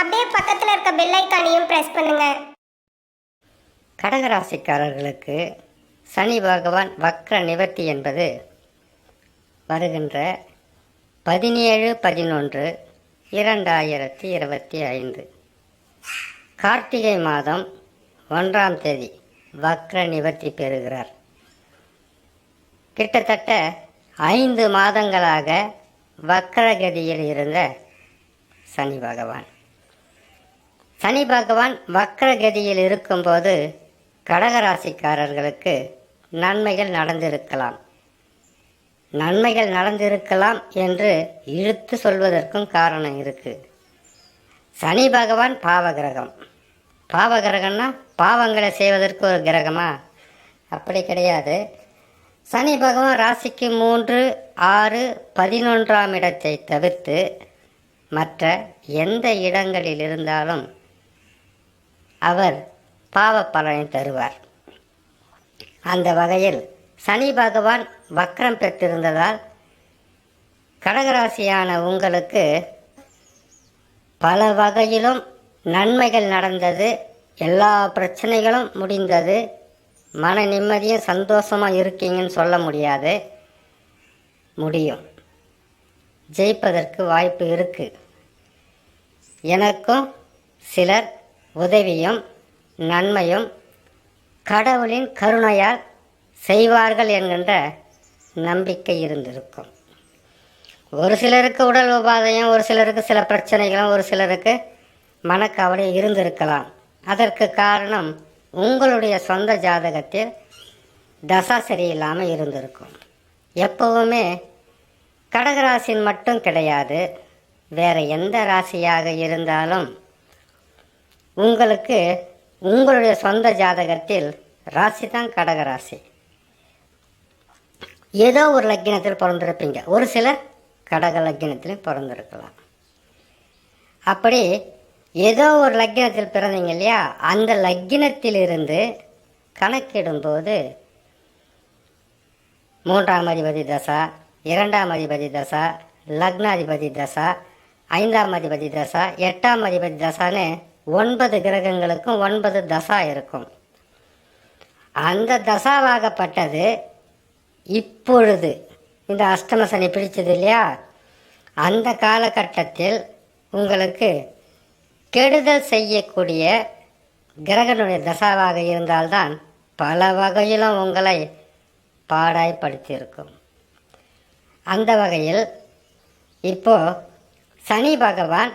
அப்படியே பக்கத்தில் இருக்க பெல் ஐக்கானையும் பண்ணுங்கள் பண்ணுங்க. கடகராசிக்காரர்களுக்கு சனி பகவான் வக்ர நிவர்த்தி என்பது வருகின்ற பதினேழு பதினொன்று இரண்டாயிரத்தி இருபத்தி ஐந்து. கார்த்திகை மாதம் ஒன்றாம் தேதி வக்ர நிவர்த்தி பெறுகிறார். கிட்டத்தட்ட ஐந்து மாதங்களாக வக்ரகதியில் இருந்த சனி பகவான். சனி பகவான் வக்ரகதியில் இருக்கும்போது கடகராசிக்காரர்களுக்கு நன்மைகள் நடந்திருக்கலாம். நன்மைகள் நடந்திருக்கலாம் என்று இழுத்து சொல்வதற்கும் காரணம் இருக்கு. சனி பகவான் பாவகிரகம். பாவகிரகம்னா பாவங்களை செய்வதற்கு ஒரு கிரகமா? அப்படி கிடையாது. சனி பகவான் ராசிக்கு மூன்று ஆறு பதினொன்றாம் இடத்தை தவிர்த்து மற்ற எந்த இடங்களில் இருந்தாலும் அவர் பாவ பலனை தருவார். அந்த வகையில் சனி பகவான் வக்ரம் பெற்றிருந்ததால் கடகராசியான உங்களுக்கு பல வகையிலும் நன்மைகள் நடந்தது. எல்லா பிரச்சனைகளும் முடிந்தது. மன நிம்மதியும் சந்தோஷமாக இருக்கீங்கன்னு சொல்ல முடியாது. முடியும். ஜெயிப்பதற்கு வாய்ப்பு இருக்குது எனக்கும் சிலர் உதவியும் நன்மையும் கடவுளின் கருணையால் செய்வார்கள் என்கின்ற நம்பிக்கை இருந்திருக்கும். ஒரு சிலருக்கு உடல் உபாதையும் ஒரு சிலருக்கு சில பிரச்சனைகளும் ஒரு சிலருக்கு மனக்கவலை இருந்திருக்கலாம். அதற்கு காரணம் உங்களுடைய சொந்த ஜாதகத்தில் தசா சரியில்லாமல் இருந்திருக்கும். எப்பவுமே கடகராசின் மட்டும் கிடையாது. வேறு எந்த ராசியாக இருந்தாலும் உங்களுக்கு உங்களுடைய சொந்த ஜாதகத்தில் ராசி தான் கடக ராசி ஏதோ ஒரு லக்கினத்தில் பிறந்திருப்பீங்க. ஒரு சிலர் கடக லக்கினத்திலையும் பிறந்திருக்கலாம். அப்படி ஏதோ ஒரு லக்கினத்தில் பிறந்தீங்க இல்லையா? அந்த லக்கினத்திலிருந்து கணக்கிடும்போது மூன்றாம் அதிபதி தசா இரண்டாம் அதிபதி தசா லக்னாதிபதி தசா ஐந்தாம் அதிபதி தசா எட்டாம் அதிபதி தசான்னு ஒன்பது கிரகங்களுக்கும் ஒன்பது தசா இருக்கும். அந்த தசாவாகப்பட்டது இப்பொழுது. இந்த அஷ்டம சனி பிடிச்சது இல்லையா? அந்த காலகட்டத்தில் உங்களுக்கு கெடுதல் செய்யக்கூடிய கிரகனுடைய தசாவாக இருந்தால்தான் பல வகையிலும் உங்களை பாடாய்படுத்தியிருக்கும் அந்த வகையில் இப்போ சனி பகவான்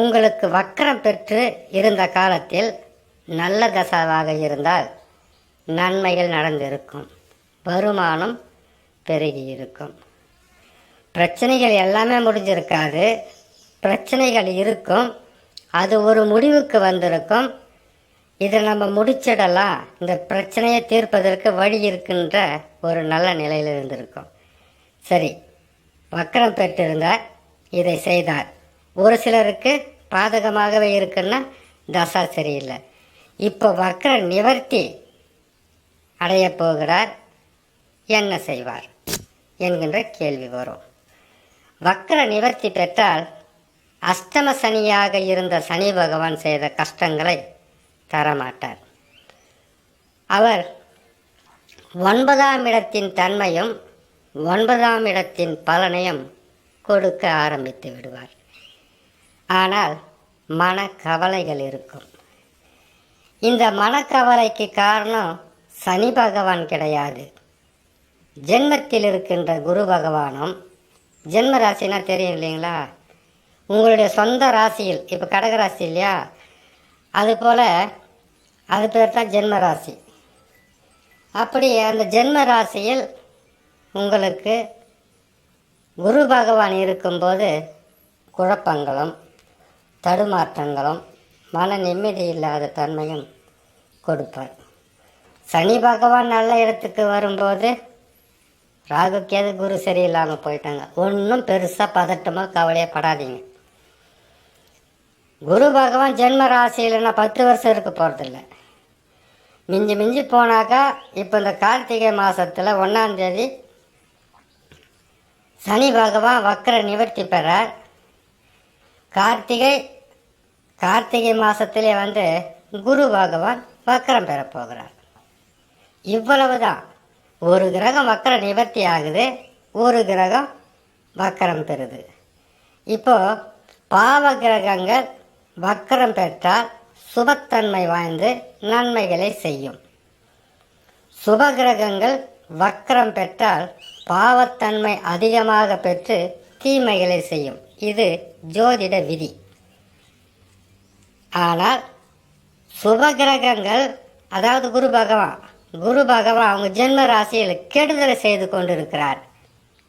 உங்களுக்கு வக்கரம் பெற்று இருந்த காலத்தில் நல்ல தசாவாக இருந்தால் நன்மைகள் நடந்திருக்கும். வருமானம் பெருகி இருக்கும் பிரச்சனைகள் எல்லாமே முடிஞ்சிருக்காது. பிரச்சனைகள் இருக்கும். அது ஒரு முடிவுக்கு வந்திருக்கும். இதை நம்ம முடிச்சிடலாம். இந்த பிரச்சனையை தீர்ப்பதற்கு வழி இருக்கின்ற ஒரு நல்ல நிலையில் இருந்திருக்கும் சரி வக்கரம் பெற்றிருந்தார் இதை செய்தார். ஒரு சிலருக்கு பாதகமாகவே இருக்குன்னா தசா சரியில்லை இப்போ வக்ர நிவர்த்தி அடைய போகிறார். என்ன செய்வார்? என்கின்ற கேள்வி வரும். வக்ர நிவர்த்தி பெற்றால் அஷ்டம சனியாக இருந்த சனி பகவான் செய்த கஷ்டங்களை தரமாட்டார். அவர் ஒன்பதாம் இடத்தின் தன்மையும் ஒன்பதாம் இடத்தின் பலனையும் கொடுக்க ஆரம்பித்து விடுவார். ஆனால் மனக்கவலைகள் இருக்கும். இந்த மனக்கவலைக்கு காரணம் சனி பகவான் கிடையாது. ஜென்மத்தில் இருக்கின்ற குரு பகவானும் ஜென்ம ராசினா தெரியும் இல்லைங்களா? உங்களுடைய சொந்த ராசியில் இப்போ கடகராசி இல்லையா? அதுபோல் அது பேர் தான் ஜென்ம ராசி. அப்படி அந்த ஜென்ம ராசியில் உங்களுக்கு குரு பகவான் இருக்கும்போது குழப்பங்களும் தடுமாற்றங்களும் மன நிம்மதி இல்லாத தன்மையும் கொடுப்பார். சனி பகவான் நல்ல இடத்துக்கு வரும்போது ராகு கேது குரு சரியில்லாமல் போயிட்டாங்க. ஒன்றும் பெருசாக பதட்டமாக கவலையே படாதீங்க. குரு பகவான் ஜென்ம ராசியில்னா பத்து வருஷம் இருக்க போகிறதில்ல மிஞ்சி மிஞ்சி போனாக்கா இப்போ இந்த கார்த்திகை மாதத்தில் ஒன்றாந்தேதி சனி பகவான் வக்கர நிவர்த்தி பெறார். கார்த்திகை கார்த்திகை மாதத்திலே வந்து குரு பகவான் வக்கரம் பெறப்போகிறார் போகிறார். இவ்வளவுதான். ஒரு கிரகம் வக்கர நிவர்த்தி ஆகுது ஒரு கிரகம் வக்கரம் பெறுது. இப்போ பாவ கிரகங்கள் வக்கரம் பெற்றால் சுபத்தன்மை வாய்ந்து நன்மைகளை செய்யும். சுப கிரகங்கள் வக்கரம் பெற்றால் பாவத்தன்மை அதிகமாக பெற்று தீமைகளை செய்யும். இது ஜோதிட விதி. ஆனால் சுப கிரகங்கள் அதாவது குரு பகவான் குரு பகவான் அவங்க ஜென்ம ராசியில் கெடுதலை செய்து கொண்டிருக்கிறார்.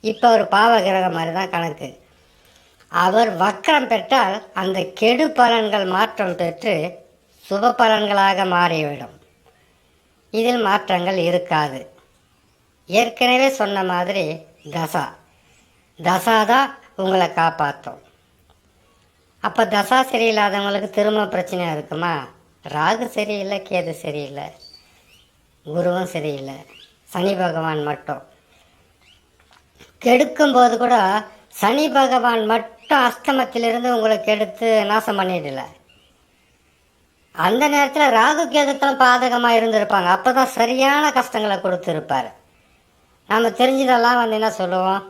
இப்போ ஒரு பாவ கிரகம் மாதிரி தான் கணக்கு. அவர் வக்கரம் பெற்றால் அந்த கெடு பலன்கள் மாற்றம் பெற்று சுப பலன்களாக மாறிவிடும். இதில் மாற்றங்கள் இருக்காது. ஏற்கனவே சொன்ன மாதிரி தசா. தசா தான் உங்களை காப்பாற்றும். அப்போ தசா சரியில்லாதவங்களுக்கு திரும்ப பிரச்சனையாக இருக்குமா? ராகு சரியில்லை கேது சரியில்லை. குருவும் சரியில்லை. சனி பகவான் மட்டும். கெடுக்கும் போது கூட சனி பகவான் மட்டும் அஸ்தமத்திலிருந்து உங்களை கெடுத்து நாசம் பண்ணிடல. அந்த நேரத்தில் ராகு கேதுக்களும் பாதகமாக இருந்திருப்பாங்க. அப்போ தான் சரியான கஷ்டங்களை கொடுத்துருப்பார். நம்ம தெரிஞ்சதெல்லாம் வந்து என்ன சொல்லுவோம்?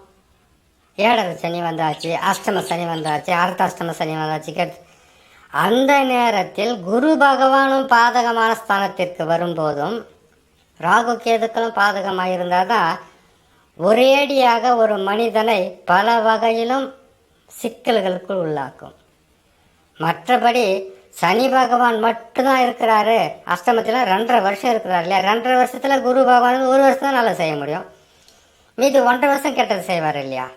ஏழரை சனி வந்தாச்சு அஷ்டம சனி வந்தாச்சு அர்த்தாஷ்டம சனி வந்தாச்சு கேட்டு. அந்த நேரத்தில் குரு பகவானும் பாதகமான ஸ்தானத்திற்கு வரும்போதும் ராகு கேதுக்களும் பாதகமாக இருந்தால் தான் ஒரேடியாக ஒரு மனிதனை பல வகையிலும் சிக்கல்களுக்குள் உள்ளாக்கும். மற்றபடி சனி பகவான் மட்டும்தான் இருக்கிறாரு. அஷ்டமத்தில் ரெண்டரை வருஷம் இருக்கிறார் இல்லையா? ரெண்டரை வருஷத்தில் குரு பகவான் ஒரு வருஷம் தான் நல்லா செய்ய முடியும். மீதி ஒன்றரை வருஷம் கெட்டது செய்வார் இல்லையா?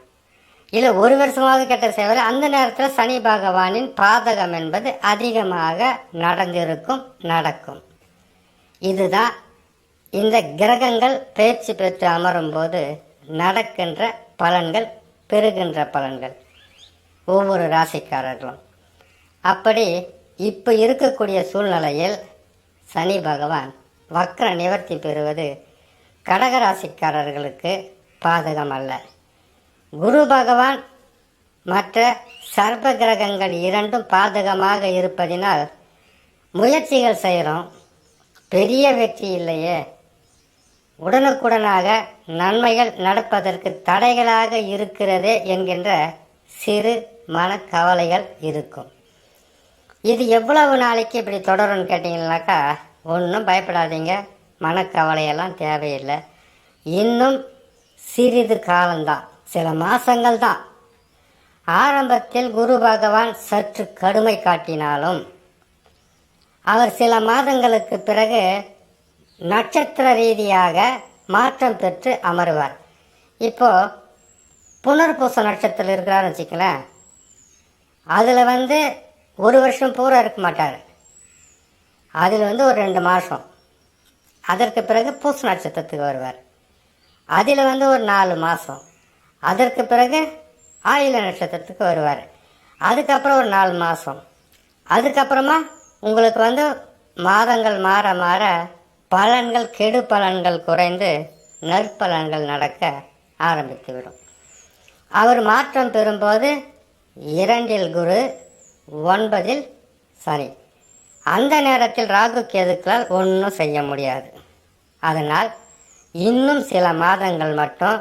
இல்லை ஒரு வருஷமாவது கெட்ட செய்வார் அந்த நேரத்தில் சனி பகவானின் பாதகம் என்பது அதிகமாக நடந்திருக்கும் நடக்கும். இதுதான் இந்த கிரகங்கள் பயிற்சி பெற்று அமரும் போது நடக்கின்ற பலன்கள் பெறுகின்ற பலன்கள். ஒவ்வொரு ராசிக்காரர்களும். அப்படி இப்போ இருக்கக்கூடிய சூழ்நிலையில் சனி பகவான் வக்ர நிவர்த்தி பெறுவது கடகராசிக்காரர்களுக்கு பாதகம் அல்ல. குரு பகவான் மற்ற சர்ப கிரகங்கள் இரண்டும் பாதகமாக இருப்பதினால் முயற்சிகள் செய்கிறோம். பெரிய வெற்றி இல்லையே. உடனுக்குடனாக நன்மைகள் நடப்பதற்கு தடைகளாக இருக்கிறதே என்கின்ற சிறு மனக்கவலைகள் இருக்கும். இது எவ்வளவு நாளைக்கு இப்படி தொடரும்னு கேட்டிங்கனாக்கா ஒன்றும் பயப்படாதீங்க. மனக்கவலையெல்லாம் தேவையில்லை. இன்னும் சிறிது காலம்தான். சில மாதங்கள் தான் ஆரம்பத்தில் குரு பகவான் சற்று கடுமை காட்டினாலும் அவர் சில மாதங்களுக்கு பிறகு நட்சத்திர ரீதியாக மாற்றம் பெற்று அமருவார். இப்போ புனர்பூச நட்சத்திரம் இருக்கிறாருன்னு வச்சுக்கலேன் அதில் வந்து ஒரு வருஷம் பூரா இருக்க மாட்டார். அதில் வந்து ஒரு ரெண்டு மாதம் அதற்கு பிறகு பூச நட்சத்திரத்துக்கு வருவார். அதில் வந்து ஒரு நாலு மாதம் அதற்கு பிறகு ஆயில நட்சத்திரத்துக்கு வருவார். அதுக்கப்புறம் ஒரு நாலு மாதம் அதுக்கப்புறமா உங்களுக்கு வந்து மாதங்கள் மாற மாற பலன்கள் கெடு பலன்கள் குறைந்து நற்பலன்கள் நடக்க ஆரம்பித்துவிடும் அவர் மாற்றம் பெறும்போது இரண்டில் குரு ஒன்பதில் சனி. அந்த நேரத்தில் ராகு கேதுக்களால் ஒன்றும் செய்ய முடியாது. அதனால் இன்னும் சில மாதங்கள் மட்டும்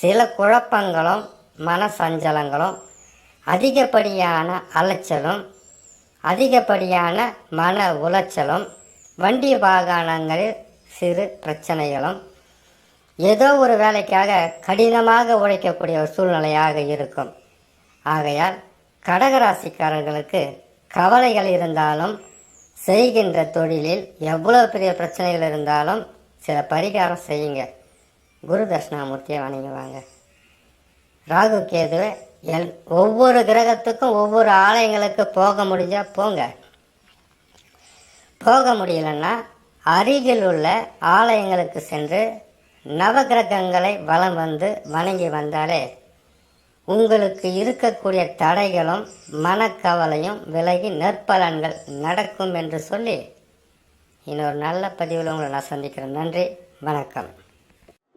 சில குழப்பங்களும் மன சஞ்சலங்களும் அதிகப்படியான அலைச்சலும் அதிகப்படியான மன உளைச்சலும் வண்டி வாகனங்களில் சிறு பிரச்சனைகளும் ஏதோ ஒரு வேலைக்காக கடினமாக உழைக்கக்கூடிய ஒரு சூழ்நிலையாக இருக்கும். ஆகையால் கடகராசிக்காரர்களுக்கு கவலைகள் இருந்தாலும் செய்கின்ற தொழிலில் எவ்வளோ பெரிய பிரச்சனைகள் இருந்தாலும் சில பரிகாரம் செய்யுங்க. குரு தட்சிணாமூர்த்தியை வணங்குவாங்க ராகு கேதுவை எல் ஒவ்வொரு கிரகத்துக்கும் ஒவ்வொரு ஆலயங்களுக்கு போக முடிஞ்சால் போங்க. போக முடியலன்னா அருகில் உள்ள ஆலயங்களுக்கு சென்று நவகிரகங்களை வலம் வந்து வணங்கி வந்தாலே உங்களுக்கு இருக்கக்கூடிய தடைகளும் மனக்கவலையும் விலகி நற்பலன்கள் நடக்கும் என்று சொல்லி இன்னொரு நல்ல பதிவில் உங்களை நான் சந்திக்கிறேன். நன்றி வணக்கம்.